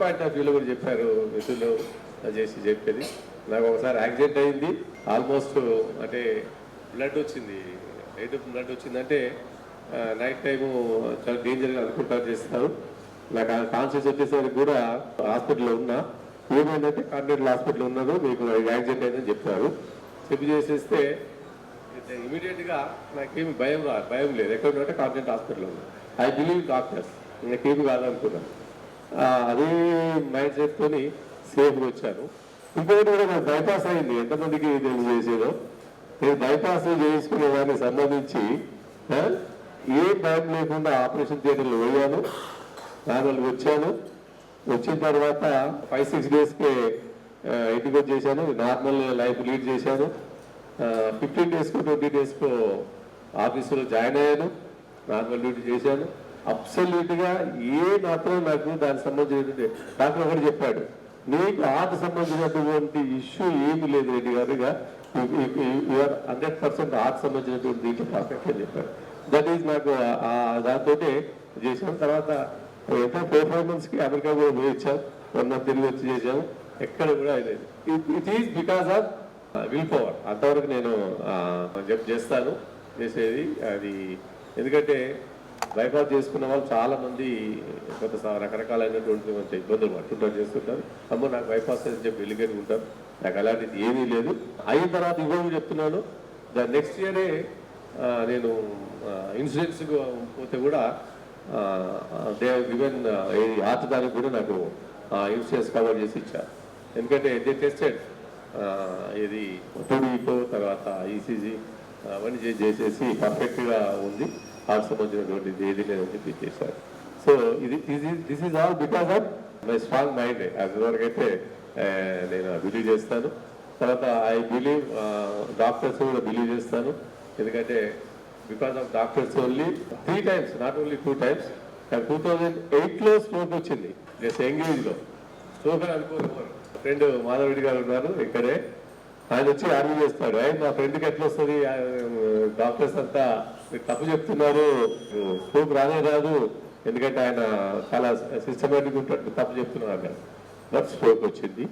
Point of వ్యూలో కూడా చెప్పారు మిత్రులు చేసి చెప్పేది. నాకు ఒకసారి యాక్సిడెంట్ అయింది. ఆల్మోస్ట్ అంటే బ్లడ్ వచ్చింది. ఎయిట్ బ్లడ్ వచ్చిందంటే నైట్ టైము చాలా డేంజర్గా అనుకుంటారు చేస్తారు నాకు ఆ కాన్షియస్ వచ్చేసరికి కూడా హాస్పిటల్లో ఉన్నా. ఏమైందంటే కాంటినెంటల్ హాస్పిటల్ ఉన్నాను. మీకు యాక్సిడెంట్ అయిందని చెప్పారు. చెప్పి చేసేస్తే ఇమీడియట్గా నాకేమి భయం భయం లేదు. ఎక్కడ ఉంటే కాన్ఫిడెంట్ హాస్పిటల్ ఉంది ఐ బిలీవ్ డాక్టర్స్. నాకేమి కాదనుకున్నాను అదే మైండ్ సెట్ తోని సేఫ్గా వచ్చాను. ఇంకొకటి కూడా నాకు బైపాస్ అయింది. ఎంతమందికి తెలుసు చేసేదో. నేను బైపాస్ చేయించుకునే దానికి సంబంధించి ఏ భయం లేకుండా ఆపరేషన్ థియేటర్లో పోయాను నార్మల్గా వచ్చాను. వచ్చిన తర్వాత ఫైవ్ సిక్స్ డేస్కే ఇంటికి వచ్చేసాను నార్మల్ లైఫ్ లీడ్ చేశాను. ఫిఫ్టీన్ డేస్కు ట్వంటీ డేస్కు ఆఫీసులో జాయిన్ అయ్యాను. నార్మల్ డ్యూటీ చేశాను. అబ్సల్యూట్గా ఏ మాత్రం నాకు దానికి సంబంధించినటువంటి డాక్టర్ ఒకటి చెప్పాడు నీకు ఆట సంబంధించినటువంటి ఇష్యూ ఏమీ లేదు Reddy గారుగా you are hundred percent heart సంబంధించినటువంటి దీంట్లో పర్ఫెక్ట్ అని చెప్పాడు. దట్ ఈజ్ నాకు దాంతో చేసిన తర్వాత ఎంత పెర్ఫార్మెన్స్కి అమెరికా కూడా పోయి వచ్చాం. మొన్న తిరిగి వచ్చి చేశాను ఎక్కడ కూడా లేదు it is because of will power అంతవరకు నేను జప్ చేస్తాను చేసేది అది. ఎందుకంటే బైపాస్ చేసుకున్న వాళ్ళు చాలా మంది కొంత రకరకాలైనటువంటి కొంత ఇబ్బందులు పడుతుంటారు చేస్తుంటారు. అమ్మో నాకు బైపాస్ అని చెప్పి వెళ్ళిగని ఉంటారు. నాకు అలాంటిది ఏమీ లేదు. అయిన తర్వాత ఇవ్వడం చెప్తున్నాను. ద నెక్స్ట్ ఇయరే నేను ఇన్సూరెన్స్ పోతే కూడా దే గివెన్ హార్ట్ దానికి కూడా నాకు ఇన్సూరెన్స్ కవర్ చేసి ఇచ్చారు. ఎందుకంటే దే టెస్టెడ్ ఇది టూ తర్వాత ఈసీజీ అవన్నీ చేసేసి పర్ఫెక్ట్గా ఉంది. హార్ట్ సంబంధించినటువంటి ఏది లేదని చెప్పి చేశారు సో ఇది this is all because of my strong mind అది వరకైతే నేను బిలీవ్ చేస్తాను. తర్వాత ఐ బిలీవ్ డాక్టర్స్ కూడా బిలీవ్ చేస్తాను. ఎందుకంటే because of doctors only three times not only two times two thousand ఎయిట్లో స్ట్రోక్ వచ్చింది. జస్ట్ ఎంగేజ్లో స్ట్రోక్ అని అనుకోరు ఫ్రెండ్ మాధవరెడ్డి గారు ఉన్నారు ఇక్కడే. ఆయన వచ్చి ఆర్మీ చేస్తాడు. ఆయన నా ఫ్రెండ్కి ఎట్లా వస్తుంది? డాక్టర్స్ అంతా మీరు తప్పు చెప్తున్నారు. స్కోప్ రానే రాదు. ఎందుకంటే ఆయన చాలా సిస్టమేటిక్ ఉంటాడు. తప్పు చెప్తున్నారు అన్నారు. బట్ స్ట్రోక్ వచ్చింది.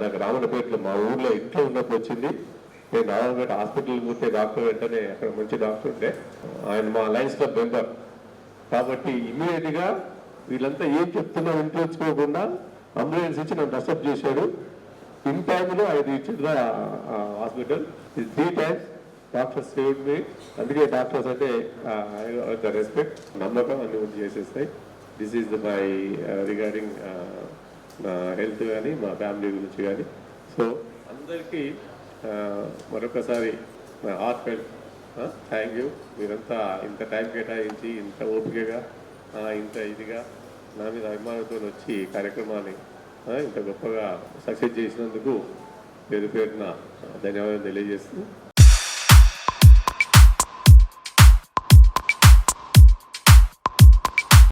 నాకు రామన్నపేటలో మా ఊర్లో ఇంట్లో ఉన్నప్పుడు వచ్చింది. నేను రామన్నపేట హాస్పిటల్ పోతే డాక్టర్ వెంటనే అక్కడ మంచి డాక్టర్ ఉంటే ఆయన మా లైన్స్ క్లబ్ మెంబర్. కాబట్టి ఇమీడియట్గా వీళ్ళంతా ఏం చెప్తున్నా వినిపించుకోకుండా అంబులెన్స్ ఇచ్చి నన్ను డస్టర్బ్ చేశాడు. ఇన్ టైంలో ఐదు reach hospital. Hospital three times. Doctors saved అందుకే డాక్టర్స్ అంటే ద రెస్పెక్ట్ నమ్మకం అన్ని ఉండి చేసేస్తాయి. దిస్ ఈజ్ మై రిగార్డింగ్ నా హెల్త్ కానీ మా ఫ్యామిలీ గురించి కానీ సో అందరికీ మరొకసారి నా హార్ట్ ఫెల్ట్ థ్యాంక్ యూ మీరంతా ఇంత టైం కేటాయించి ఇంత ఓపికగా ఇంత ఇదిగా నా మీద అభిమానంతో వచ్చి ఈ కార్యక్రమాన్ని ఇంత గొప్పగా సక్సెస్ చేసినందుకు పేరు పేరున ధన్యవాదాలు తెలియజేస్తూ